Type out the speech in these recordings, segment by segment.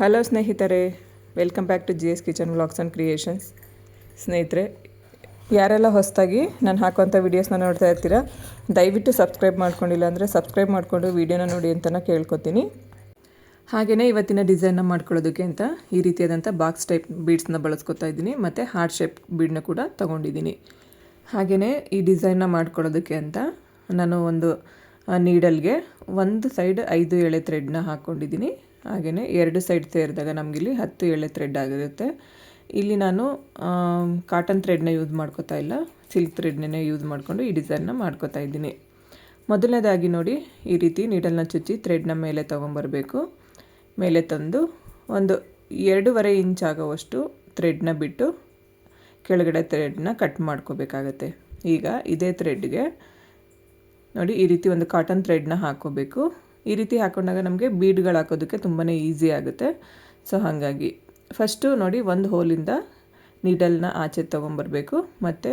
Hello ಸ್ನೇಹಿತರೆ, welcome back to G S kitchen vlogs and creations. ಸ್ನೇಹಿತರೆ, ಯಾರೆಲ್ಲ ಹೊಸದಾಗಿ ನಾನು ಹಾಕುವಂಥ ವೀಡಿಯೋಸ್ನ ನೋಡ್ತಾ ಇರ್ತೀರಾ, ದಯವಿಟ್ಟು ಸಬ್ಸ್ಕ್ರೈಬ್ ಮಾಡ್ಕೊಂಡಿಲ್ಲ ಅಂದರೆ ಸಬ್ಸ್ಕ್ರೈಬ್ ಮಾಡಿಕೊಂಡು ವೀಡಿಯೋನ ನೋಡಿ ಅಂತ ಕೇಳ್ಕೊತೀನಿ. ಹಾಗೆಯೇ ಇವತ್ತಿನ ಡಿಸೈನ್ನ ಮಾಡ್ಕೊಳ್ಳೋದಕ್ಕೆ ಅಂತ ಈ ರೀತಿಯಾದಂಥ ಬಾಕ್ಸ್ ಟೈಪ್ ಬೀಡ್ಸ್ನ ಬಳಸ್ಕೊತಾ ಇದ್ದೀನಿ, ಮತ್ತು ಹಾರ್ಟ್ ಶೇಪ್ ಬೀಡನ್ನ ಕೂಡ ತೊಗೊಂಡಿದ್ದೀನಿ. ಹಾಗೆಯೇ ಈ ಡಿಸೈನ್ನ ಮಾಡ್ಕೊಳ್ಳೋದಕ್ಕೆ ಅಂತ ನಾನು ಒಂದು ನೀಡಲ್ಗೆ ಒಂದು ಸೈಡ್ ಐದು ಎಳೆ ಥ್ರೆಡ್ನ ಹಾಕ್ಕೊಂಡಿದ್ದೀನಿ ಹಾಗೆಯೇ ಎರಡು ಸೈಡ್ ಸೇರಿದಾಗ ನಮಗಿಲ್ಲಿ ಹತ್ತು ಎಳೆ ಥ್ರೆಡ್ ಆಗಿರುತ್ತೆ ಇಲ್ಲಿ ನಾನು ಕಾಟನ್ ಥ್ರೆಡ್ನ ಯೂಸ್ ಮಾಡ್ಕೋತಾ ಇಲ್ಲ. ಸಿಲ್ಕ್ ಥ್ರೆಡ್ನೇ ಯೂಸ್ ಮಾಡಿಕೊಂಡು ಈ ಡಿಸೈನ್ನ ಮಾಡ್ಕೋತಾ ಇದ್ದೀನಿ. ಮೊದಲನೇದಾಗಿ ನೋಡಿ, ಈ ರೀತಿ ನೀಡಲ್ನ ಚುಚ್ಚಿ ಥ್ರೆಡ್ನ ಮೇಲೆ ತೊಗೊಂಬರಬೇಕು. ಮೇಲೆ ತಂದು ಒಂದು ಎರಡೂವರೆ ಇಂಚ್ ಆಗೋವಷ್ಟು ಥ್ರೆಡ್ನ ಬಿಟ್ಟು ಕೆಳಗಡೆ ಥ್ರೆಡ್ನ ಕಟ್ ಮಾಡ್ಕೋಬೇಕಾಗತ್ತೆ. ಈಗ ಇದೇ ಥ್ರೆಡ್ಗೆ ನೋಡಿ, ಈ ರೀತಿ ಒಂದು ಕಾಟನ್ ಥ್ರೆಡ್ನ ಹಾಕೋಬೇಕು. ಈ ರೀತಿ ಹಾಕೊಂಡಾಗ ನಮಗೆ ಬೀಡ್ಗಳು ಹಾಕೋದಕ್ಕೆ ತುಂಬಾ ಈಸಿ ಆಗುತ್ತೆ. ಸೊ ಹಾಗಾಗಿ ಫಸ್ಟು ನೋಡಿ, ಒಂದು ಹೋಲಿಂದ ನೀಡಲ್ನ ಆಚೆ ತೊಗೊಂಬರಬೇಕು. ಮತ್ತು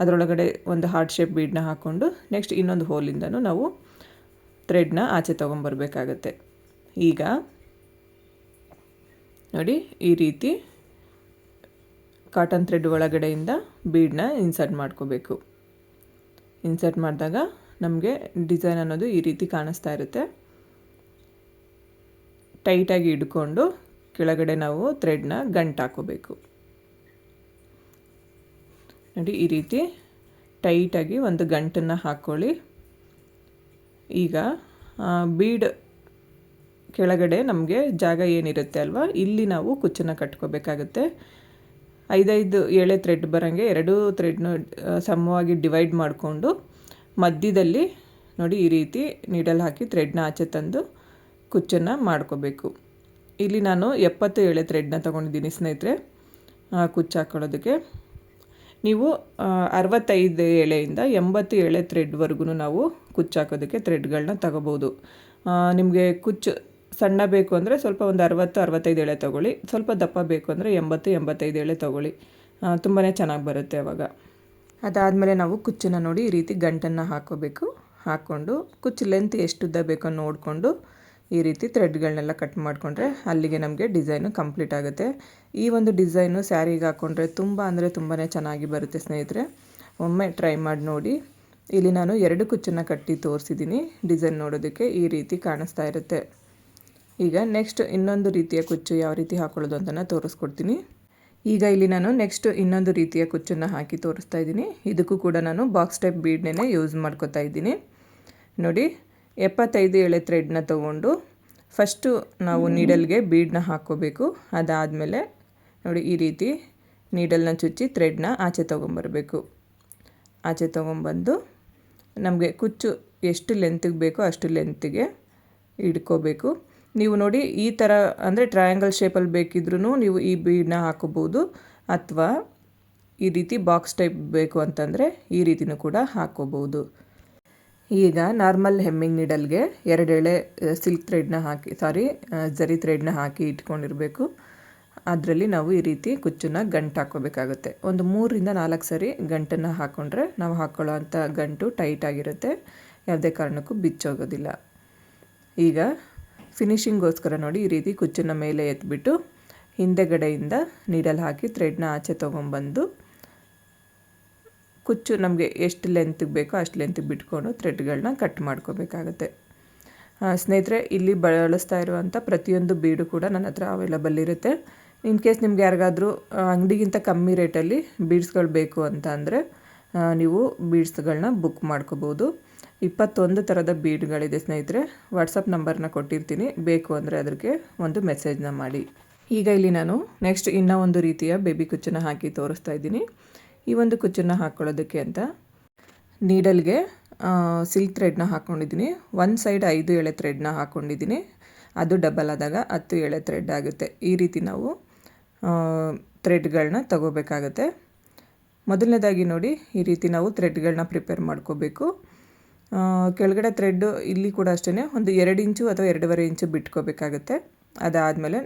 ಅದರೊಳಗಡೆ ಒಂದು ಹಾರ್ಟ್ ಶೇಪ್ ಬೀಡನ್ನ ಹಾಕ್ಕೊಂಡು ನೆಕ್ಸ್ಟ್ ಇನ್ನೊಂದು ಹೋಲಿಂದನೂ ನಾವು ಥ್ರೆಡ್ನ ಆಚೆ ತೊಗೊಂಬರ್ಬೇಕಾಗತ್ತೆ. ಈಗ ನೋಡಿ, ಈ ರೀತಿ ಕಾಟನ್ ಥ್ರೆಡ್ ಒಳಗಡೆಯಿಂದ ಬೀಡನ್ನ ಇನ್ಸರ್ಟ್ ಮಾಡ್ಕೋಬೇಕು. ಇನ್ಸರ್ಟ್ ಮಾಡಿದಾಗ ನಮಗೆ ಡಿಸೈನ್ ಅನ್ನೋದು ಈ ರೀತಿ ಕಾಣಿಸ್ತಾ ಇರುತ್ತೆ. ಟೈಟಾಗಿ ಹಿಡ್ಕೊಂಡು ಕೆಳಗಡೆ ನಾವು ಥ್ರೆಡ್ನ ಗಂಟು ಹಾಕೋಬೇಕು. ನೋಡಿ, ಈ ರೀತಿ ಟೈಟಾಗಿ ಒಂದು ಗಂಟನ್ನು ಹಾಕ್ಕೊಳ್ಳಿ ಈಗ ಬೀಡ್ ಕೆಳಗಡೆ ನಮಗೆ ಜಾಗ ಏನಿರುತ್ತೆ ಅಲ್ವಾ, ಇಲ್ಲಿ ನಾವು ಕುಚ್ಚನ್ನು ಕಟ್ಕೋಬೇಕಾಗುತ್ತೆ. ಐದೈದು ಎಳೆ ಥ್ರೆಡ್ ಬರೋಂಗೆ ಎರಡೂ ಥ್ರೆಡ್ನ ಸಮವಾಗಿ ಡಿವೈಡ್ ಮಾಡಿಕೊಂಡು ಮಧ್ಯದಲ್ಲಿ ನೋಡಿ ಈ ರೀತಿ ನೀಡಲ್ ಹಾಕಿ ಥ್ರೆಡ್ನ ಆಚೆ ತಂದು ಕುಚ್ಚನ್ನು ಮಾಡ್ಕೋಬೇಕು. ಇಲ್ಲಿ ನಾನು ಎಪ್ಪತ್ತು ಎಳೆ ಥ್ರೆಡ್ನ ತೊಗೊಂಡಿದ್ದೀನಿ ಸ್ನೇಹಿತರೆ ಕುಚ್ಚು ಹಾಕ್ಕೊಳ್ಳೋದಕ್ಕೆ ನೀವು ಅರವತ್ತೈದು ಎಳೆಯಿಂದ ಎಂಬತ್ತು ಎಳೆ ಥ್ರೆಡ್ವರೆಗೂ ನಾವು ಕುಚ್ಚು ಹಾಕೋದಕ್ಕೆ ಥ್ರೆಡ್ಗಳನ್ನ ತಗೋಬೋದು. ನಿಮಗೆ ಕುಚ್ಚು ಸಣ್ಣ ಬೇಕು ಅಂದರೆ ಸ್ವಲ್ಪ ಒಂದು ಅರವತ್ತು, ಅರವತ್ತೈದು ಎಳೆ ತೊಗೊಳ್ಳಿ. ಸ್ವಲ್ಪ ದಪ್ಪ ಬೇಕು ಅಂದರೆ ಎಂಬತ್ತು, ಎಂಬತ್ತೈದು ಎಳೆ ತೊಗೊಳ್ಳಿ. ತುಂಬಾ ಚೆನ್ನಾಗಿ ಬರುತ್ತೆ ಅವಾಗ. ಅದಾದಮೇಲೆ ನಾವು ಕುಚ್ಚನ್ನು ನೋಡಿ ಈ ರೀತಿ ಗಂಟನ್ನು ಹಾಕೋಬೇಕು. ಹಾಕ್ಕೊಂಡು ಕುಚ್ಚು ಲೆಂತ್ ಎಷ್ಟು ಉದ್ದ ಬೇಕೋ ನೋಡಿಕೊಂಡು ಈ ರೀತಿ ಥ್ರೆಡ್ಗಳನ್ನೆಲ್ಲ ಕಟ್ ಮಾಡಿಕೊಂಡ್ರೆ ಅಲ್ಲಿಗೆ ನಮಗೆ ಡಿಸೈನು ಕಂಪ್ಲೀಟ್ ಆಗುತ್ತೆ. ಈ ಒಂದು ಡಿಸೈನು ಸ್ಯಾರಿಗೆ ಹಾಕ್ಕೊಂಡ್ರೆ ತುಂಬ ಅಂದರೆ ತುಂಬಾ ಚೆನ್ನಾಗಿ ಬರುತ್ತೆ ಸ್ನೇಹಿತರೆ. ಒಮ್ಮೆ ಟ್ರೈ ಮಾಡಿ ನೋಡಿ. ಇಲ್ಲಿ ನಾನು ಎರಡು ಕುಚ್ಚನ್ನು ಕಟ್ಟಿ ತೋರಿಸಿದ್ದೀನಿ ಡಿಸೈನ್ ನೋಡೋದಕ್ಕೆ ಈ ರೀತಿ ಕಾಣಿಸ್ತಾ ಇರುತ್ತೆ. ಈಗ ನೆಕ್ಸ್ಟ್ ಇನ್ನೊಂದು ರೀತಿಯ ಕುಚ್ಚು ಯಾವ ರೀತಿ ಹಾಕ್ಕೊಳ್ಳೋದು ಅಂತ ತೋರಿಸ್ಕೊಡ್ತೀನಿ. ಈಗ ಇಲ್ಲಿ ನಾನು ನೆಕ್ಸ್ಟ್ ಇನ್ನೊಂದು ರೀತಿಯ ಕುಚ್ಚನ್ನು ಹಾಕಿ ತೋರಿಸ್ತಾ ಇದ್ದೀನಿ. ಇದಕ್ಕೂ ಕೂಡ ನಾನು ಬಾಕ್ಸ್ ಟೈಪ್ ಬೀಡ್ನೇ ಯೂಸ್ ಮಾಡ್ಕೋತಾ ಇದ್ದೀನಿ. ನೋಡಿ, ಎಪ್ಪತ್ತೈದು ಎಳೆ ಥ್ರೆಡ್ನ ತೊಗೊಂಡು ಫಸ್ಟು ನಾವು ನೀಡಲ್ಗೆ ಬೀಡನ್ನ ಹಾಕ್ಕೋಬೇಕು. ಅದಾದಮೇಲೆ ನೋಡಿ, ಈ ರೀತಿ ನೀಡಲ್ನ ಚುಚ್ಚಿ ಥ್ರೆಡ್ನ ಆಚೆ ತೊಗೊಂಬರಬೇಕು. ಆಚೆ ತೊಗೊಂಬಂದು ನಮಗೆ ಕುಚ್ಚು ಎಷ್ಟು ಲೆಂತಿಗೆ ಬೇಕೋ ಅಷ್ಟು ಲೆಂತಿಗೆ ಇಡ್ಕೋಬೇಕು. ನೀವು ನೋಡಿ ಈ ಥರ ಅಂದರೆ ಟ್ರಯಾಂಗಲ್ ಶೇಪಲ್ಲಿ ಬೇಕಿದ್ರೂ ನೀವು ಈ ಬೀಡನ್ನ ಹಾಕೋಬೋದು ಅಥವಾ ಈ ರೀತಿ ಬಾಕ್ಸ್ ಟೈಪ್ ಬೇಕು ಅಂತಂದರೆ ಈ ರೀತಿನೂ ಕೂಡ ಹಾಕೋಬೋದು ಈಗ ನಾರ್ಮಲ್ ಹೆಮ್ಮಿಂಗ್ ನೀಡಲ್ಗೆ ಎರಡೆಳೆ ಸಿಲ್ಕ್ ಥ್ರೆಡ್ನ ಹಾಕಿ ಸಾರಿ ಜರಿ ಥ್ರೆಡ್ನ ಹಾಕಿ ಇಟ್ಕೊಂಡಿರಬೇಕು. ಅದರಲ್ಲಿ ನಾವು ಈ ರೀತಿ ಕುಚ್ಚನ್ನ ಗಂಟು ಹಾಕ್ಕೋಬೇಕಾಗುತ್ತೆ. ಒಂದು ಮೂರರಿಂದ ನಾಲ್ಕು ಸರಿ ಗಂಟನ್ನು ಹಾಕ್ಕೊಂಡ್ರೆ ನಾವು ಹಾಕ್ಕೊಳ್ಳೋ ಅಂಥ ಗಂಟು ಟೈಟ್ ಆಗಿರುತ್ತೆ. ಯಾವುದೇ ಕಾರಣಕ್ಕೂ ಬಿಚ್ಚೋಗೋದಿಲ್ಲ. ಈಗ ಫಿನಿಶಿಂಗೋಸ್ಕರ ನೋಡಿ ಈ ರೀತಿ ಕುಚ್ಚನ್ನು ಮೇಲೆ ಎತ್ಬಿಟ್ಟು ಹಿಂದೆಗಡೆಯಿಂದ ನೀಡಲ್ ಹಾಕಿ ಥ್ರೆಡ್ನ ಆಚೆ ತೊಗೊಂಬಂದು ಕುಚ್ಚು ನಮಗೆ ಎಷ್ಟು ಲೆಂತಿಗೆ ಬೇಕೋ ಅಷ್ಟು ಲೆಂತಿಗೆ ಬಿಟ್ಕೊಂಡು ಥ್ರೆಡ್ಗಳನ್ನ ಕಟ್ ಮಾಡ್ಕೋಬೇಕಾಗತ್ತೆ. ಸ್ನೇಹಿತರೆ, ಇಲ್ಲಿ ಬಳಸ್ತಾ ಇರುವಂಥ ಪ್ರತಿಯೊಂದು ಬೀಡು ಕೂಡ ನನ್ನ ಹತ್ರ ಅವೈಲಬಲ್ ಇರುತ್ತೆ. ಇನ್ ಕೇಸ್ ನಿಮ್ಗೆ ಯಾರಿಗಾದರೂ ಅಂಗಡಿಗಿಂತ ಕಮ್ಮಿ ರೇಟಲ್ಲಿ ಬೀಡ್ಸ್ಗಳು ಬೇಕು ಅಂತ ಅಂದರೆ ನೀವು ಬೀಡ್ಸ್ಗಳನ್ನ ಬುಕ್ ಮಾಡ್ಕೋಬೋದು. ಇಪ್ಪತ್ತೊಂದು ಥರದ ಬೀಡ್ಗಳಿದೆ ಸ್ನೇಹಿತರೆ. ವಾಟ್ಸಪ್ ನಂಬರ್ನ ಕೊಟ್ಟಿರ್ತೀನಿ. ಬೇಕು ಅಂದರೆ ಅದಕ್ಕೆ ಒಂದು ಮೆಸೇಜ್ನ ಮಾಡಿ. ಈಗ ಇಲ್ಲಿ ನಾನು ನೆಕ್ಸ್ಟ್ ಇನ್ನೂ ಒಂದು ರೀತಿಯ ಬೇಬಿ ಕುಚ್ಚನ್ನ ಹಾಕಿ ತೋರಿಸ್ತಾ ಇದ್ದೀನಿ. ಈ ಒಂದು ಕುಚ್ಚನ್ನು ಹಾಕ್ಕೊಳ್ಳೋದಕ್ಕೆ ಅಂತ ನೀಡಲ್ಗೆ ಸಿಲ್ಕ್ ಥ್ರೆಡ್ನ ಹಾಕ್ಕೊಂಡಿದ್ದೀನಿ ಒಂದು ಸೈಡ್ ಐದು ಎಳೆ ಥ್ರೆಡ್ನ ಹಾಕ್ಕೊಂಡಿದ್ದೀನಿ ಅದು ಡಬಲ್ ಆದಾಗ ಹತ್ತು ಎಳೆ ಥ್ರೆಡ್ ಆಗುತ್ತೆ. ಈ ರೀತಿ ನಾವು ಥ್ರೆಡ್ಗಳನ್ನ ತಗೋಬೇಕಾಗತ್ತೆ. ಮೊದಲನೇದಾಗಿ ನೋಡಿ, ಈ ರೀತಿ ನಾವು ಥ್ರೆಡ್ಗಳನ್ನ ಪ್ರಿಪೇರ್ ಮಾಡ್ಕೋಬೇಕು. ಕೆಳಗಡೆ ಥ್ರೆಡ್ಡು ಇಲ್ಲಿ ಕೂಡ ಅಷ್ಟೇ ಒಂದು ಎರಡು ಇಂಚು ಅಥವಾ ಎರಡೂವರೆ ಇಂಚು ಬಿಟ್ಕೋಬೇಕಾಗುತ್ತೆ. ಅದಾದಮೇಲೆ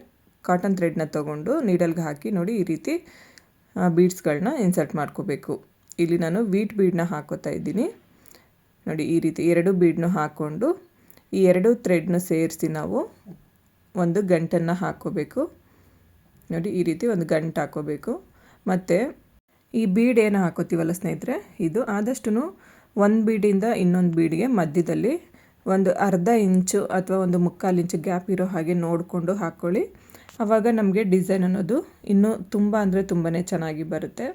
ಕಾಟನ್ ಥ್ರೆಡ್ನ ತೊಗೊಂಡು ನೀಡಲ್ಗೆ ಹಾಕಿ ನೋಡಿ ಈ ರೀತಿ ಬೀಡ್ಸ್ಗಳನ್ನ ಇನ್ಸರ್ಟ್ ಮಾಡ್ಕೋಬೇಕು. ಇಲ್ಲಿ ನಾನು ವೀಟ್ ಬೀಡನ್ನ ಹಾಕೋತಾ ಇದ್ದೀನಿ. ನೋಡಿ ಈ ರೀತಿ ಎರಡು ಬೀಡನ್ನು ಹಾಕ್ಕೊಂಡು ಈ ಎರಡು ಥ್ರೆಡ್ನ ಸೇರಿಸಿ ನಾವು ಒಂದು ಗಂಟನ್ನು ಹಾಕ್ಕೋಬೇಕು ನೋಡಿ ಈ ರೀತಿ ಒಂದು ಗಂಟು ಹಾಕ್ಕೋಬೇಕು ಮತ್ತು ಈ ಬೀಡ್ ಏನು ಹಾಕೋತೀವಲ್ಲ ಸ್ನೇಹಿತರೆ, ಇದು ಆದಷ್ಟು ಒಂದು ಬೀಡಿಂದ ಇನ್ನೊಂದು ಬೀಡಿಗೆ ಮಧ್ಯದಲ್ಲಿ ಒಂದು ಅರ್ಧ ಇಂಚು ಅಥವಾ ಒಂದು ಮುಕ್ಕಾಲು ಇಂಚು ಗ್ಯಾಪ್ ಇರೋ ಹಾಗೆ ನೋಡಿಕೊಂಡು ಹಾಕ್ಕೊಳ್ಳಿ ಆವಾಗ ನಮಗೆ ಡಿಸೈನ್ ಅನ್ನೋದು ಇನ್ನೂ ತುಂಬ ಅಂದರೆ ತುಂಬಾ ಚೆನ್ನಾಗಿ ಬರುತ್ತೆ.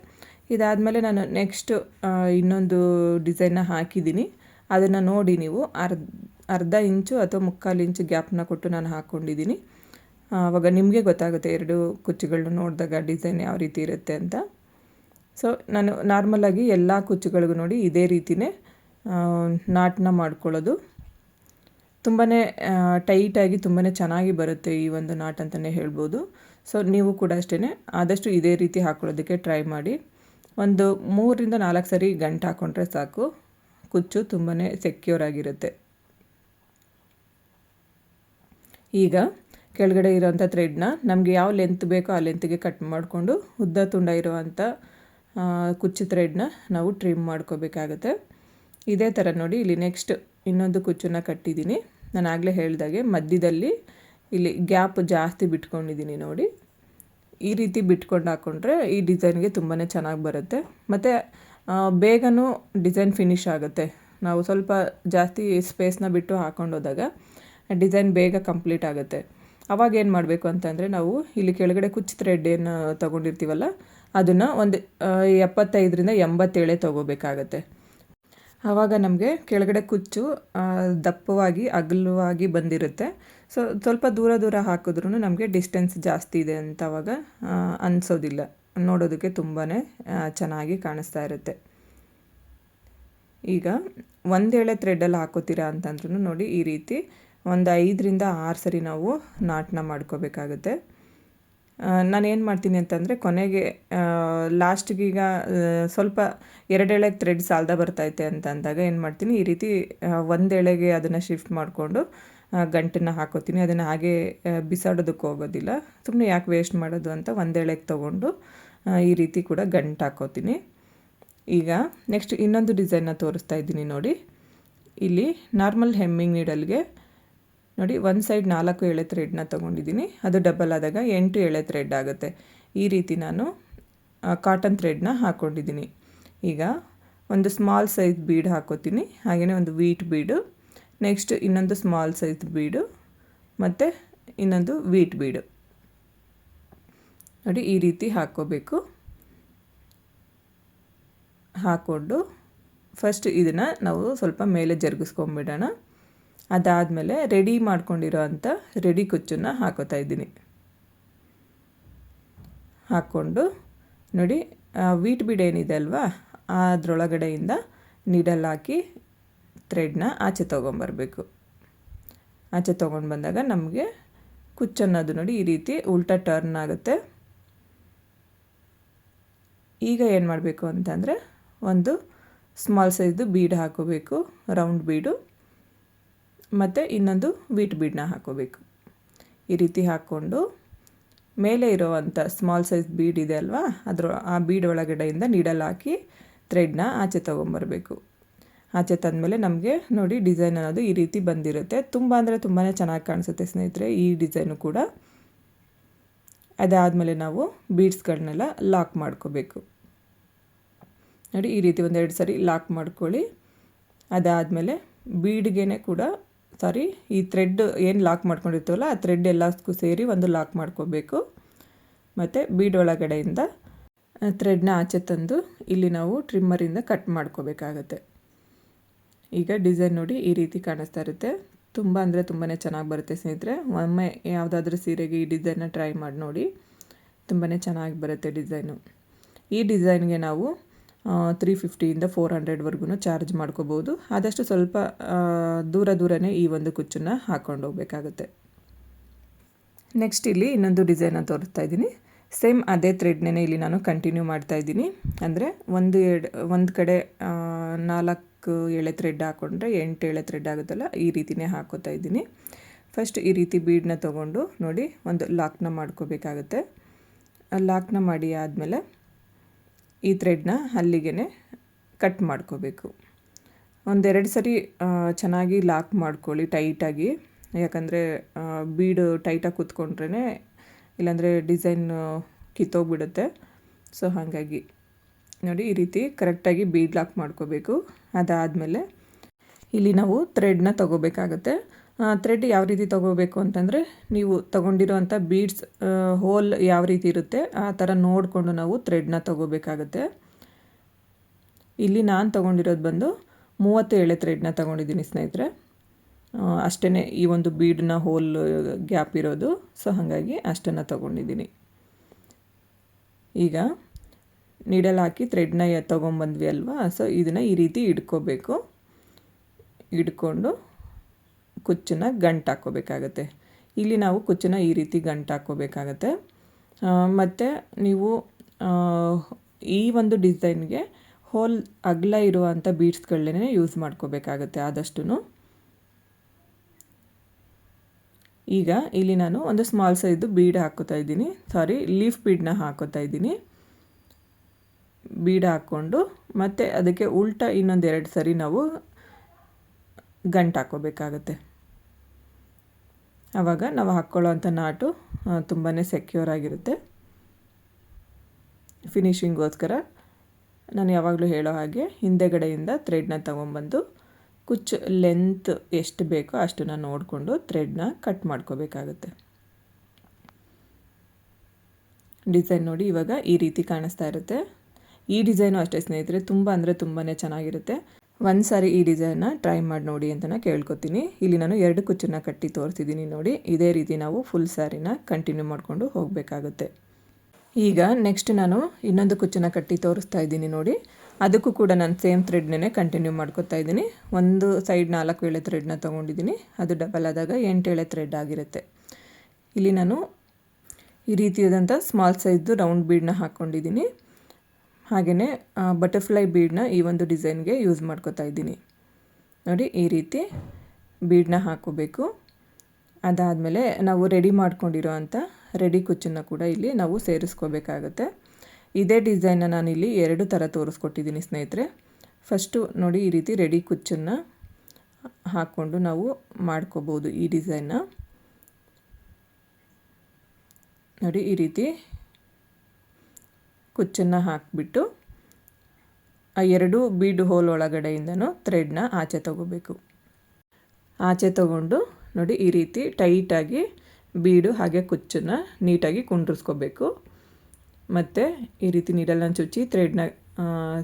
ಇದಾದಮೇಲೆ ನಾನು ನೆಕ್ಸ್ಟ್ ಇನ್ನೊಂದು ಡಿಸೈನ್ನ ಹಾಕಿದ್ದೀನಿ. ಅದನ್ನು ನೋಡಿ ನೀವು ಅರ್ಧ ಅರ್ಧ ಇಂಚು ಅಥವಾ ಮುಕ್ಕಾಲು ಇಂಚು ಗ್ಯಾಪ್ನ ಕೊಟ್ಟು ನಾನು ಹಾಕ್ಕೊಂಡಿದ್ದೀನಿ ಆವಾಗ ನಿಮಗೆ ಗೊತ್ತಾಗುತ್ತೆ ಎರಡು ಕುಚ್ಚುಗಳನ್ನ ನೋಡಿದಾಗ ಡಿಸೈನ್ ಯಾವ ರೀತಿ ಇರುತ್ತೆ ಅಂತ. ಸೊ ನಾನು ನಾರ್ಮಲಾಗಿ ಎಲ್ಲ ಕುಚ್ಚುಗಳಿಗೂ ನೋಡಿ ಇದೇ ರೀತಿಯೇ ನಾಟನ ಮಾಡ್ಕೊಳ್ಳೋದು. ತುಂಬಾ ಟೈಟಾಗಿ ತುಂಬಾ ಚೆನ್ನಾಗಿ ಬರುತ್ತೆ ಈ ಒಂದು ನಾಟ್ ಅಂತಲೇ ಹೇಳ್ಬೋದು. ಸೊ ನೀವು ಕೂಡ ಅಷ್ಟೇ ಆದಷ್ಟು ಇದೇ ರೀತಿ ಹಾಕ್ಕೊಳ್ಳೋದಕ್ಕೆ ಟ್ರೈ ಮಾಡಿ. ಒಂದು ಮೂರರಿಂದ ನಾಲ್ಕು ಸರಿ ಗಂಟು ಹಾಕ್ಕೊಂಡ್ರೆ ಸಾಕು. ಕುಚ್ಚು ತುಂಬಾ ಸೆಕ್ಯೂರ್ ಆಗಿರುತ್ತೆ. ಈಗ ಕೆಳಗಡೆ ಇರೋವಂಥ ಥ್ರೆಡ್ನ ನಮಗೆ ಯಾವ ಲೆಂತ್ ಬೇಕೋ ಆ ಲೆಂತ್ಗೆ ಕಟ್ ಮಾಡಿಕೊಂಡು ಉದ್ದ ತುಂಡ ಇರುವಂಥ ಕುಚ್ಚು ಥ್ರೆಡ್ನ ನಾವು ಟ್ರಿಮ್ ಮಾಡ್ಕೋಬೇಕಾಗತ್ತೆ. ಇದೇ ಥರ ನೋಡಿ, ಇಲ್ಲಿ ನೆಕ್ಸ್ಟ್ ಇನ್ನೊಂದು ಕುಚ್ಚನ್ನ ಕಟ್ಟಿದ್ದೀನಿ. ನಾನು ಆಗಲೇ ಹೇಳಿದಾಗೆ, ಮಧ್ಯದಲ್ಲಿ ಇಲ್ಲಿ ಗ್ಯಾಪ್ ಜಾಸ್ತಿ ಬಿಟ್ಕೊಂಡಿದ್ದೀನಿ ನೋಡಿ. ಈ ರೀತಿ ಬಿಟ್ಕೊಂಡು ಹಾಕ್ಕೊಂಡ್ರೆ ಈ ಡಿಸೈನ್ಗೆ ತುಂಬಾ ಚೆನ್ನಾಗಿ ಬರುತ್ತೆ. ಮತ್ತು ಬೇಗನೂ ಡಿಸೈನ್ ಫಿನಿಶ್ ಆಗುತ್ತೆ. ನಾವು ಸ್ವಲ್ಪ ಜಾಸ್ತಿ ಸ್ಪೇಸ್ನ ಬಿಟ್ಟು ಹಾಕ್ಕೊಂಡೋದಾಗ ಡಿಸೈನ್ ಬೇಗ ಕಂಪ್ಲೀಟ್ ಆಗುತ್ತೆ. ಅವಾಗ ಏನು ಮಾಡಬೇಕು ಅಂತಂದರೆ, ನಾವು ಇಲ್ಲಿ ಕೆಳಗಡೆ ಕುಚ್ಚು ಥ್ರೆಡ್ ಏನು ತೊಗೊಂಡಿರ್ತೀವಲ್ಲ ಅದನ್ನು ಒಂದು ಎಪ್ಪತ್ತೈದರಿಂದ ಎಂಬತ್ತೇಳೆ ತೊಗೋಬೇಕಾಗತ್ತೆ. ಆವಾಗ ನಮಗೆ ಕೆಳಗಡೆ ಕುಚ್ಚು ದಪ್ಪವಾಗಿ, ಅಗಲವಾಗಿ ಬಂದಿರುತ್ತೆ. ಸೊ, ಸ್ವಲ್ಪ ದೂರ ದೂರ ಹಾಕಿದ್ರೂ ನಮಗೆ ಡಿಸ್ಟೆನ್ಸ್ ಜಾಸ್ತಿ ಇದೆ ಅಂತ ಅವಾಗ ಅನಿಸೋದಿಲ್ಲ. ನೋಡೋದಕ್ಕೆ ತುಂಬಾ ಚೆನ್ನಾಗಿ ಕಾಣಿಸ್ತಾ ಇರುತ್ತೆ. ಈಗ ಒಂದೇಳೆ ಥ್ರೆಡ್ಡಲ್ಲಿ ಹಾಕೋತೀರಾ ಅಂತಂದ್ರೂ ನೋಡಿ ಈ ರೀತಿ ಒಂದು ಐದರಿಂದ ಆರು ಸರಿ ನಾವು ನಾಟನ ಮಾಡ್ಕೋಬೇಕಾಗುತ್ತೆ. ನಾನೇನು ಮಾಡ್ತೀನಿ ಅಂತಂದರೆ ಕೊನೆಗೆ ಲಾಸ್ಟಿಗೀಗ ಸ್ವಲ್ಪ ಎರಡೆಳೆಗೆ ಥ್ರೆಡ್ ಸಾಲದ ಬರ್ತೈತೆ ಅಂತ ಅಂದಾಗ ಏನು ಮಾಡ್ತೀನಿ, ಈ ರೀತಿ ಒಂದೆಳೆಗೆ ಅದನ್ನು ಶಿಫ್ಟ್ ಮಾಡಿಕೊಂಡು ಗಂಟನ್ನು ಹಾಕೋತೀನಿ. ಅದನ್ನು ಹಾಗೆ ಬಿಸಾಡೋದಕ್ಕೆ ಹೋಗೋದಿಲ್ಲ. ಸುಮ್ಮನೆ ಯಾಕೆ ವೇಸ್ಟ್ ಮಾಡೋದು ಅಂತ ಒಂದೆಳೆಗೆ ತೊಗೊಂಡು ಈ ರೀತಿ ಕೂಡ ಗಂಟು ಹಾಕೋತೀನಿ. ಈಗ ನೆಕ್ಸ್ಟ್ ಇನ್ನೊಂದು ಡಿಸೈನ್ನ ತೋರಿಸ್ತಾ ಇದ್ದೀನಿ ನೋಡಿ. ಇಲ್ಲಿ ನಾರ್ಮಲ್ ಹೆಮ್ಮಿಂಗ್ ನೀಡಲ್ಗೆ ನೋಡಿ, ಒಂದು ಸೈಡ್ ನಾಲ್ಕು ಎಳೆ ಥ್ರೆಡ್ನ ತೊಗೊಂಡಿದ್ದೀನಿ. ಅದು ಡಬಲ್ ಆದಾಗ ಎಂಟು ಎಳೆ ಥ್ರೆಡ್ ಆಗುತ್ತೆ. ಈ ರೀತಿ ನಾನು ಕಾಟನ್ ಥ್ರೆಡ್ನ ಹಾಕ್ಕೊಂಡಿದ್ದೀನಿ ಈಗ ಒಂದು ಸ್ಮಾಲ್ ಸೈಜ್ ಬೀಡ್ ಹಾಕೋತೀನಿ. ಹಾಗೆಯೇ ಒಂದು ವೀಟ್ ಬೀಡು ನೆಕ್ಸ್ಟ್ ಇನ್ನೊಂದು ಸ್ಮಾಲ್ ಸೈಜ್ ಬೀಡು ಮತ್ತು ಇನ್ನೊಂದು ವೀಟ್ ಬೀಡು ನೋಡಿ, ಈ ರೀತಿ ಹಾಕ್ಕೋಬೇಕು ಹಾಕ್ಕೊಂಡು ಫಸ್ಟ್ ಇದನ್ನು ನಾವು ಸ್ವಲ್ಪ ಮೇಲೆ ಜರುಗಿಸ್ಕೊಂಬಿಡೋಣ. ಅದಾದಮೇಲೆ ರೆಡಿ ಮಾಡ್ಕೊಂಡಿರೋ ಅಂಥ ರೆಡಿ ಕುಚ್ಚನ್ನು ಹಾಕೋತಾ ಇದ್ದೀನಿ. ಹಾಕ್ಕೊಂಡು ನೋಡಿ ವೀಟ್ ಬೀಡ್ ಏನಿದೆ ಅಲ್ವಾ, ಅದರೊಳಗಡೆಯಿಂದ ನೀಡಲ್ ಹಾಕಿ ಥ್ರೆಡ್ನ ಆಚೆ ತೊಗೊಂಬರ್ಬೇಕು. ಆಚೆ ತೊಗೊಂಡು ಬಂದಾಗ ನಮಗೆ ಕುಚ್ಚನ್ನೋದು ನೋಡಿ ಈ ರೀತಿ ಉಲ್ಟಾ ಟರ್ನ್ ಆಗುತ್ತೆ. ಈಗ ಏನು ಮಾಡಬೇಕು ಅಂತಂದರೆ ಒಂದು ಸ್ಮಾಲ್ ಸೈಜ್ದು ಬೀಡ್ ಹಾಕೋಬೇಕು ರೌಂಡ್ ಬೀಡು ಮತ್ತು ಇನ್ನೊಂದು ವೀಟ್ ಬೀಡನ್ನ ಹಾಕೋಬೇಕು. ಈ ರೀತಿ ಹಾಕ್ಕೊಂಡು ಮೇಲೆ ಇರೋವಂಥ ಸ್ಮಾಲ್ ಸೈಜ್ ಬೀಡ್ ಇದೆ ಅಲ್ವಾ? ಅದರ ಆ ಬೀಡ್ ಒಳಗಡೆಯಿಂದ ನೀಡಲ್ ಹಾಕಿ ಥ್ರೆಡ್ನ ಆಚೆ ತೊಗೊಂಬರ್ಬೇಕು. ಆಚೆ ತಂದಮೇಲೆ ನಮಗೆ ನೋಡಿ ಡಿಸೈನ್ ಅನ್ನೋದು ಈ ರೀತಿ ಬಂದಿರುತ್ತೆ. ತುಂಬ ಅಂದರೆ ತುಂಬಾ ಚೆನ್ನಾಗಿ ಕಾಣಿಸುತ್ತೆ ಸ್ನೇಹಿತರೆ ಈ ಡಿಸೈನು ಕೂಡ. ಅದಾದಮೇಲೆ ನಾವು ಬೀಡ್ಸ್ಗಳನ್ನೆಲ್ಲ ಲಾಕ್ ಮಾಡ್ಕೋಬೇಕು. ನೋಡಿ ಈ ರೀತಿ ಒಂದೆರಡು ಸರಿ ಲಾಕ್ ಮಾಡ್ಕೊಳ್ಳಿ. ಅದಾದಮೇಲೆ ಬೀಡ್ಗೆ ಕೂಡ ಸಾರಿ ಈ ಥ್ರೆಡ್ ಏನು ಲಾಕ್ ಮಾಡ್ಕೊಂಡಿರ್ತೀವಲ್ಲ, ಆ ಥ್ರೆಡ್ ಎಲ್ಲದಕ್ಕೂ ಸೇರಿ ಒಂದು ಲಾಕ್ ಮಾಡ್ಕೋಬೇಕು. ಮತ್ತು ಬೀಡ್ ಒಳಗಡೆಯಿಂದ ಥ್ರೆಡ್ನ ಆಚೆ ತಂದು ಇಲ್ಲಿ ನಾವು ಟ್ರಿಮ್ಮರಿಂದ ಕಟ್ ಮಾಡ್ಕೋಬೇಕಾಗತ್ತೆ. ಈಗ ಡಿಸೈನ್ ನೋಡಿ ಈ ರೀತಿ ಕಾಣಿಸ್ತಾ ಇರುತ್ತೆ. ತುಂಬ ಅಂದರೆ ತುಂಬಾ ಚೆನ್ನಾಗಿ ಬರುತ್ತೆ ಸ್ನೇಹಿತರೆ. ಒಮ್ಮೆ ಯಾವುದಾದ್ರೂ ಸೀರೆಗೆ ಈ ಡಿಸೈನ್ನ ಟ್ರೈ ಮಾಡಿ ನೋಡಿ ತುಂಬಾ ಚೆನ್ನಾಗಿ ಬರುತ್ತೆ ಡಿಸೈನು ಈ ಡಿಸೈನ್ಗೆ ನಾವು ತ್ರೀ ಫಿಫ್ಟಿಯಿಂದ ಫೋರ್ ಹಂಡ್ರೆಡ್ವರೆಗೂ ಚಾರ್ಜ್ ಮಾಡ್ಕೋಬೋದು. ಆದಷ್ಟು ಸ್ವಲ್ಪ ದೂರ ದೂರನೇ ಈ ಒಂದು ಕುಚ್ಚನ್ನು ಹಾಕ್ಕೊಂಡು ಹೋಗಬೇಕಾಗುತ್ತೆ. ನೆಕ್ಸ್ಟ್ ಇಲ್ಲಿ ಇನ್ನೊಂದು ಡಿಸೈನ ತೋರಿಸ್ತಾ ಇದ್ದೀನಿ. ಸೇಮ್ ಅದೇ ಥ್ರೆಡ್ನೇ ಇಲ್ಲಿ ನಾನು ಕಂಟಿನ್ಯೂ ಮಾಡ್ತಾ ಇದ್ದೀನಿ. ಅಂದರೆ ಒಂದು ಎರಡು, ಒಂದು ಕಡೆ ನಾಲ್ಕು ಎಳೆ ಥ್ರೆಡ್ ಹಾಕ್ಕೊಂಡ್ರೆ ಎಂಟು ಎಳೆ ಥ್ರೆಡ್ ಆಗುತ್ತಲ್ಲ, ಈ ರೀತಿನೇ ಹಾಕೋತಾ ಇದ್ದೀನಿ. ಫಸ್ಟ್ ಈ ರೀತಿ ಬೀಡನ್ನ ತೊಗೊಂಡು ನೋಡಿ, ಒಂದು ಲಾಕ್ನ ಮಾಡ್ಕೋಬೇಕಾಗುತ್ತೆ. ಲಾಕ್ನ ಮಾಡಿ ಆದಮೇಲೆ ಈ ಥ್ರೆಡ್ನ ಅಲ್ಲಿಗೆ ಕಟ್ ಮಾಡ್ಕೋಬೇಕು. ಒಂದೆರಡು ಸರಿ ಚೆನ್ನಾಗಿ ಲಾಕ್ ಮಾಡ್ಕೊಳ್ಳಿ ಟೈಟಾಗಿ. ಯಾಕಂದರೆ ಬೀಡು ಟೈಟಾಗಿ ಕೂತ್ಕೊಂಡ್ರೇ ಇಲ್ಲಾಂದರೆ ಡಿಸೈನ್ ಕಿತ್ತೋಗ್ಬಿಡುತ್ತೆ. ಸೊ, ಹಾಗಾಗಿ ನೋಡಿ ಈ ರೀತಿ ಕರೆಕ್ಟಾಗಿ ಬೀಡ್ ಲಾಕ್ ಮಾಡ್ಕೋಬೇಕು. ಅದಾದಮೇಲೆ ಇಲ್ಲಿ ನಾವು ಥ್ರೆಡ್ನ ತೊಗೋಬೇಕಾಗತ್ತೆ. ಥ್ರೆಡ್ ಯಾವ ರೀತಿ ತೊಗೋಬೇಕು ಅಂತಂದರೆ ನೀವು ತೊಗೊಂಡಿರೋವಂಥ ಬೀಡ್ಸ್ ಹೋಲ್ ಯಾವ ರೀತಿ ಇರುತ್ತೆ ಆ ಥರ ನೋಡಿಕೊಂಡು ನಾವು ಥ್ರೆಡ್ನ ತೊಗೋಬೇಕಾಗತ್ತೆ. ಇಲ್ಲಿ ನಾನು ತೊಗೊಂಡಿರೋದು ಬಂದು ಮೂವತ್ತು ಎಳೆ ಥ್ರೆಡ್ನ ತೊಗೊಂಡಿದ್ದೀನಿ ಸ್ನೇಹಿತರೆ. ಅಷ್ಟೇ ಈ ಒಂದು ಬೀಡ್ನ ಹೋಲ್ ಗ್ಯಾಪ್ ಇರೋದು ಸೊ ಹಾಗಾಗಿ ಅಷ್ಟನ್ನು ತೊಗೊಂಡಿದ್ದೀನಿ. ಈಗ ನೀಡಲ್ ಹಾಕಿ ಥ್ರೆಡ್ನ ತೊಗೊಂಬಂದ್ವಿ ಅಲ್ವಾ ಸೊ ಇದನ್ನು ಈ ರೀತಿ ಇಡ್ಕೋಬೇಕು ಇಡ್ಕೊಂಡು ಕುಚ್ಚನ್ನ ಗಂಟು ಹಾಕ್ಕೋಬೇಕಾಗತ್ತೆ. ಇಲ್ಲಿ ನಾವು ಕುಚ್ಚನ್ನು ಈ ರೀತಿ ಗಂಟು ಹಾಕ್ಕೋಬೇಕಾಗತ್ತೆ. ಮತ್ತು ನೀವು ಈ ಒಂದು ಡಿಸೈನ್ಗೆ ಹೋಲ್ ಅಗಲ ಇರುವಂಥ ಬೀಡ್ಸ್ಗಳನ್ನೇ ಯೂಸ್ ಮಾಡ್ಕೋಬೇಕಾಗತ್ತೆ ಆದಷ್ಟು ಈಗ ಇಲ್ಲಿ ನಾನು ಒಂದು ಸ್ಮಾಲ್ ಸೈಜು ಬೀಡ್ ಹಾಕೋತಾ ಇದ್ದೀನಿ. ಸಾರಿ, ಲೀಫ್ ಬೀಡನ್ನ ಹಾಕೋತಾ ಇದ್ದೀನಿ. ಬೀಡ್ ಹಾಕ್ಕೊಂಡು, ಮತ್ತು ಅದಕ್ಕೆ ಉಲ್ಟಾ ಇನ್ನೊಂದು ಎರಡು ಸರಿ ನಾವು ಗಂಟು ಹಾಕೋಬೇಕಾಗತ್ತೆ ಆವಾಗ ನಾವು ಹಾಕ್ಕೊಳ್ಳೋ ಅಂಥ ನಾಟು ತುಂಬಾ ಸೆಕ್ಯೂರ್ ಆಗಿರುತ್ತೆ. ಫಿನಿಷಿಂಗೋಸ್ಕರ ನಾನು ಯಾವಾಗಲೂ ಹೇಳೋ ಹಾಗೆ ಹಿಂದೆಗಡೆಯಿಂದ ಥ್ರೆಡ್ನ ತೊಗೊಂಬಂದು ಕುಚ್ಚು ಲೆಂತ್ ಎಷ್ಟು ಬೇಕೋ ಅಷ್ಟನ್ನು ನೋಡಿಕೊಂಡು ಥ್ರೆಡ್ನ ಕಟ್ ಮಾಡ್ಕೋಬೇಕಾಗುತ್ತೆ. ಡಿಸೈನ್ ನೋಡಿ ಇವಾಗ ಈ ರೀತಿ ಕಾಣಿಸ್ತಾ ಇರುತ್ತೆ. ಈ ಡಿಸೈನು ಅಷ್ಟೇ ಸ್ನೇಹಿತರೆ, ತುಂಬ ಅಂದರೆ ತುಂಬಾ ಚೆನ್ನಾಗಿರುತ್ತೆ. ಒಂದು ಸಾರಿ ಈ ಡಿಸೈನ್ನ ಟ್ರೈ ಮಾಡಿ ನೋಡಿ ಅಂತ ಕೇಳ್ಕೊತೀನಿ. ಇಲ್ಲಿ ನಾನು ಎರಡು ಕುಚ್ಚನ್ನ ಕಟ್ಟಿ ತೋರಿಸಿದ್ದೀನಿ ನೋಡಿ. ಇದೇ ರೀತಿ ನಾವು ಫುಲ್ ಸ್ಯಾರಿನ ಕಂಟಿನ್ಯೂ ಮಾಡಿಕೊಂಡು ಹೋಗಬೇಕಾಗುತ್ತೆ. ಈಗ ನೆಕ್ಸ್ಟ್ ನಾನು ಇನ್ನೊಂದು ಕುಚ್ಚನ್ನ ಕಟ್ಟಿ ತೋರಿಸ್ತಾ ಇದ್ದೀನಿ ನೋಡಿ. ಅದಕ್ಕೂ ಕೂಡ ನಾನು ಸೇಮ್ ಥ್ರೆಡ್ನೇ ಕಂಟಿನ್ಯೂ ಮಾಡ್ಕೊತಾ ಇದ್ದೀನಿ. ಒಂದು ಸೈಡ್ ನಾಲ್ಕು ವೇಳೆ ಥ್ರೆಡ್ನ ತೊಗೊಂಡಿದ್ದೀನಿ. ಅದು ಡಬಲ್ ಆದಾಗ ಎಂಟು ಎಳೆ ಥ್ರೆಡ್ ಆಗಿರುತ್ತೆ. ಇಲ್ಲಿ ನಾನು ಈ ರೀತಿಯಾದಂಥ ಸ್ಮಾಲ್ ಸೈಜ್ದು ರೌಂಡ್ ಬೀಡನ್ನ ಹಾಕ್ಕೊಂಡಿದ್ದೀನಿ ಹಾಗೆಯೇ ಬಟರ್ಫ್ಲೈ ಬೀಡನ್ನ ಈ ಒಂದು ಡಿಸೈನ್ಗೆ ಯೂಸ್ ಮಾಡ್ಕೋತಾ ಇದ್ದೀನಿ. ನೋಡಿ, ಈ ರೀತಿ ಬೀಡನ್ನ ಹಾಕೋಬೇಕು ಅದಾದಮೇಲೆ ನಾವು ರೆಡಿ ಮಾಡ್ಕೊಂಡಿರೋ ಅಂಥ ರೆಡಿ ಕುಚ್ಚನ್ನು ಕೂಡ ಇಲ್ಲಿ ನಾವು ಸೇರಿಸ್ಕೋಬೇಕಾಗತ್ತೆ. ಇದೇ ಡಿಸೈನ್ನ ನಾನಿಲ್ಲಿ ಎರಡು ಥರ ತೋರಿಸ್ಕೊಟ್ಟಿದ್ದೀನಿ ಸ್ನೇಹಿತರೆ. ಫಸ್ಟು ನೋಡಿ, ಈ ರೀತಿ ರೆಡಿ ಕುಚ್ಚನ್ನು ಹಾಕ್ಕೊಂಡು ನಾವು ಮಾಡ್ಕೋಬೋದು ಈ ಡಿಸೈನ್ನ ನೋಡಿ, ಈ ರೀತಿ ಕುಚ್ಚನ್ನು ಹಾಕಿಬಿಟ್ಟು ಆ ಎರಡು ಬೀಡು ಹೋಲ್ ಒಳಗಡೆಯಿಂದನೂ ಥ್ರೆಡ್ನ ಆಚೆ ತಗೋಬೇಕು. ಆಚೆ ತಗೊಂಡು ನೋಡಿ ಈ ರೀತಿ ಟೈಟಾಗಿ ಬೀಡು ಹಾಗೆ ಕುಚ್ಚನ್ನು ನೀಟಾಗಿ ಕುಂಡ್ರಿಸ್ಕೋಬೇಕು. ಮತ್ತು ಈ ರೀತಿ ನೀಡಲ್ನ ಚುಚ್ಚಿ ಥ್ರೆಡ್ನ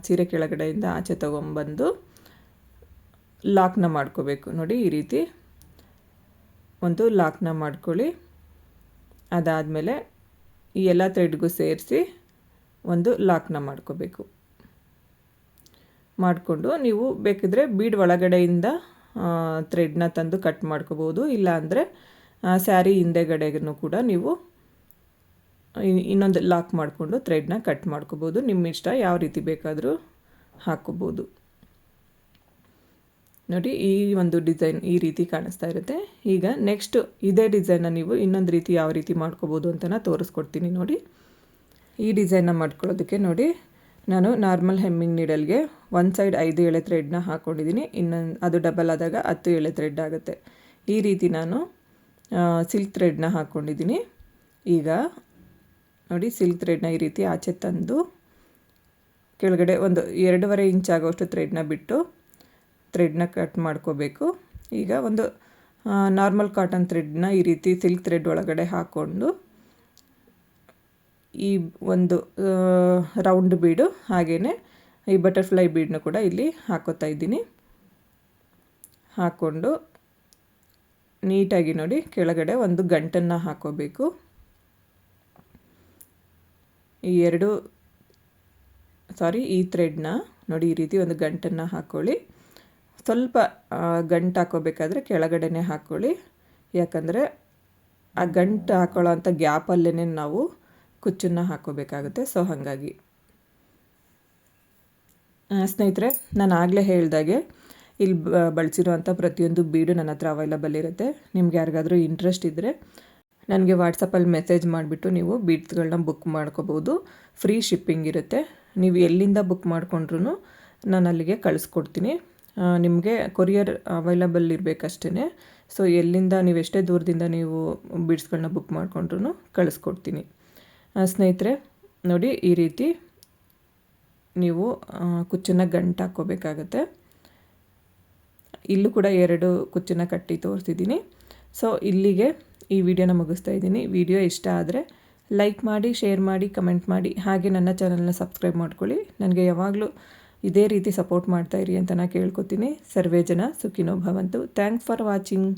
ಸೀರೆ ಕೆಳಗಡೆಯಿಂದ ಆಚೆ ತೊಗೊಂಬಂದು ಲಾಕ್ನ ಮಾಡ್ಕೋಬೇಕು. ನೋಡಿ ಈ ರೀತಿ ಒಂದು ಲಾಕ್ನ ಮಾಡ್ಕೊಳ್ಳಿ. ಅದಾದಮೇಲೆ ಈ ಎಲ್ಲ ಥ್ರೆಡ್ಗೂ ಸೇರಿಸಿ ಒಂದು ಲಾಕ್ನ ಮಾಡ್ಕೋಬೇಕು. ಮಾಡಿಕೊಂಡು ನೀವು ಬೇಕಿದ್ರೆ ಬೀಡ್ ಒಳಗಡೆಯಿಂದ ಥ್ರೆಡ್ನ ತಂದು ಕಟ್ ಮಾಡ್ಕೋಬೋದು. ಇಲ್ಲ ಅಂದರೆ ಸ್ಯಾರಿ ಹಿಂದೆಗಡೆಗೂ ಕೂಡ ನೀವು ಇನ್ನೊಂದು ಲಾಕ್ ಮಾಡಿಕೊಂಡು ಥ್ರೆಡ್ನ ಕಟ್ ಮಾಡ್ಕೋಬೋದು. ನಿಮ್ಮ ಇಷ್ಟ ಯಾವ ರೀತಿ ಬೇಕಾದರೂ ಹಾಕ್ಕೋಬೋದು ನೋಡಿ, ಈ ಒಂದು ಡಿಸೈನ್ ಈ ರೀತಿ ಕಾಣಿಸ್ತಾ ಇರುತ್ತೆ. ಈಗ ನೆಕ್ಸ್ಟ್ ಇದೇ ಡಿಸೈನ್ನ ನೀವು ಇನ್ನೊಂದು ರೀತಿ ಯಾವ ರೀತಿ ಮಾಡ್ಕೋಬೋದು ಅಂತ ತೋರಿಸ್ಕೊಡ್ತೀನಿ ನೋಡಿ. ಈ ಡಿಸೈನ್ನ ಮಾಡ್ಕೊಳ್ಳೋದಕ್ಕೆ ನೋಡಿ. ನಾನು ನಾರ್ಮಲ್ ಹೆಮ್ಮಿಂಗ್ ನೀಡಲ್ಗೆ ಒಂದು ಸೈಡ್ ಐದು ಎಳೆ ಥ್ರೆಡ್ನ ಹಾಕ್ಕೊಂಡಿದ್ದೀನಿ ಇನ್ನೊಂದು ಅದು ಡಬಲ್ ಆದಾಗ ಹತ್ತು ಎಳೆ ಥ್ರೆಡ್ ಆಗುತ್ತೆ. ಈ ರೀತಿ ನಾನು ಸಿಲ್ಕ್ ಥ್ರೆಡ್ನ ಹಾಕ್ಕೊಂಡಿದ್ದೀನಿ ಈಗ ನೋಡಿ ಸಿಲ್ಕ್ ಥ್ರೆಡ್ನ ಈ ರೀತಿ ಆಚೆ ತಂದು ಕೆಳಗಡೆ ಒಂದು ಎರಡೂವರೆ ಇಂಚ್ ಆಗೋಷ್ಟು ಥ್ರೆಡ್ನ ಬಿಟ್ಟು ಥ್ರೆಡ್ನ ಕಟ್ ಮಾಡ್ಕೋಬೇಕು. ಈಗ ಒಂದು ನಾರ್ಮಲ್ ಕಾಟನ್ ಥ್ರೆಡ್ನ ಈ ರೀತಿ ಸಿಲ್ಕ್ ಥ್ರೆಡ್ ಒಳಗಡೆ ಹಾಕ್ಕೊಂಡು ಈ ಒಂದು ರೌಂಡ್ ಬೀಡು ಹಾಗೆಯೇ ಈ ಬಟರ್ಫ್ಲೈ ಬೀಡನ್ನು ಕೂಡ ಇಲ್ಲಿ ಹಾಕೋತಾ ಇದ್ದೀನಿ. ಹಾಕ್ಕೊಂಡು ನೀಟಾಗಿ ನೋಡಿ ಕೆಳಗಡೆ ಒಂದು ಗಂಟನ್ನು ಹಾಕೋಬೇಕು. ಈ ಎರಡು ಸಾರಿ ಈ ಥ್ರೆಡ್ನ ನೋಡಿ ಈ ರೀತಿ ಒಂದು ಗಂಟನ್ನು ಹಾಕ್ಕೊಳ್ಳಿ ಸ್ವಲ್ಪ ಗಂಟು ಹಾಕೋಬೇಕಾದ್ರೆ ಕೆಳಗಡೆನೇ ಹಾಕ್ಕೊಳ್ಳಿ ಯಾಕಂದರೆ ಆ ಗಂಟು ಹಾಕೊಳ್ಳೋ ಅಂಥ ಗ್ಯಾಪಲ್ಲೇ ನಾವು ಕುಚ್ಚನ್ನು ಹಾಕೋಬೇಕಾಗುತ್ತೆ. ಸೊ ಹಾಗಾಗಿ. ಸ್ನೇಹಿತರೆ, ನಾನು ಆಗಲೇ ಹೇಳ್ದಾಗೆ, ಇಲ್ಲಿ ಬಳಸಿರುವಂಥ ಪ್ರತಿಯೊಂದು ಬೀಡು ನನ್ನ ಹತ್ರ ಅವೈಲಬಲ್ ಇರುತ್ತೆ. ನಿಮ್ಗೆ ಯಾರಿಗಾದರೂ ಇಂಟ್ರೆಸ್ಟ್ ಇದ್ದರೆ ನನಗೆ ವಾಟ್ಸಪ್ಪಲ್ಲಿ ಮೆಸೇಜ್ ಮಾಡಿಬಿಟ್ಟು ನೀವು ಬೀಡ್ಸ್ಗಳನ್ನ ಬುಕ್ ಮಾಡ್ಕೋಬೋದು. ಫ್ರೀ ಶಿಪ್ಪಿಂಗ್ ಇರುತ್ತೆ. ನೀವು ಎಲ್ಲಿಂದ ಬುಕ್ ಮಾಡಿಕೊಂಡ್ರೂ ನಾನು ಅಲ್ಲಿಗೆ ಕಳಿಸ್ಕೊಡ್ತೀನಿ. ನಿಮಗೆ ಕೊರಿಯರ್ ಅವೈಲಬಲ್ ಇರಬೇಕಷ್ಟೇ ಸೊ ಎಲ್ಲಿಂದ ನೀವು ಎಷ್ಟೇ ದೂರದಿಂದ ನೀವು ಬೀಡ್ಸ್ಗಳನ್ನ ಬುಕ್ ಮಾಡಿಕೊಂಡ್ರೂ ಕಳಿಸ್ಕೊಡ್ತೀನಿ. ಸ್ನೇಹಿತರೆ, ನೋಡಿ, ಈ ರೀತಿ ನೀವು ಕುಚ್ಚನ್ನು ಗಂಟು ಹಾಕ್ಕೋಬೇಕಾಗತ್ತೆ. ಇಲ್ಲೂ ಕೂಡ ಎರಡು ಕುಚ್ಚನ್ನ ಕಟ್ಟಿ ತೋರಿಸಿದ್ದೀನಿ. ಸೊ ಇಲ್ಲಿಗೆ ಈ ವಿಡಿಯೋನ ಮುಗಿಸ್ತಾ ಇದ್ದೀನಿ. ವಿಡಿಯೋ ಇಷ್ಟ ಆದರೆ ಲೈಕ್ ಮಾಡಿ, ಶೇರ್ ಮಾಡಿ, ಕಮೆಂಟ್ ಮಾಡಿ. ಹಾಗೆ ನನ್ನ ಚಾನಲ್ನ ಸಬ್ಸ್ಕ್ರೈಬ್ ಮಾಡ್ಕೊಳ್ಳಿ. ನನಗೆ ಯಾವಾಗಲೂ ಇದೇ ರೀತಿ ಸಪೋರ್ಟ್ ಮಾಡ್ತಾಯಿರಿ ಅಂತ ನಾನು ಕೇಳ್ಕೊತೀನಿ. ಸರ್ವೇ ಜನ ಸುಖಿನೋ ಭವಂತು. Thanks for watching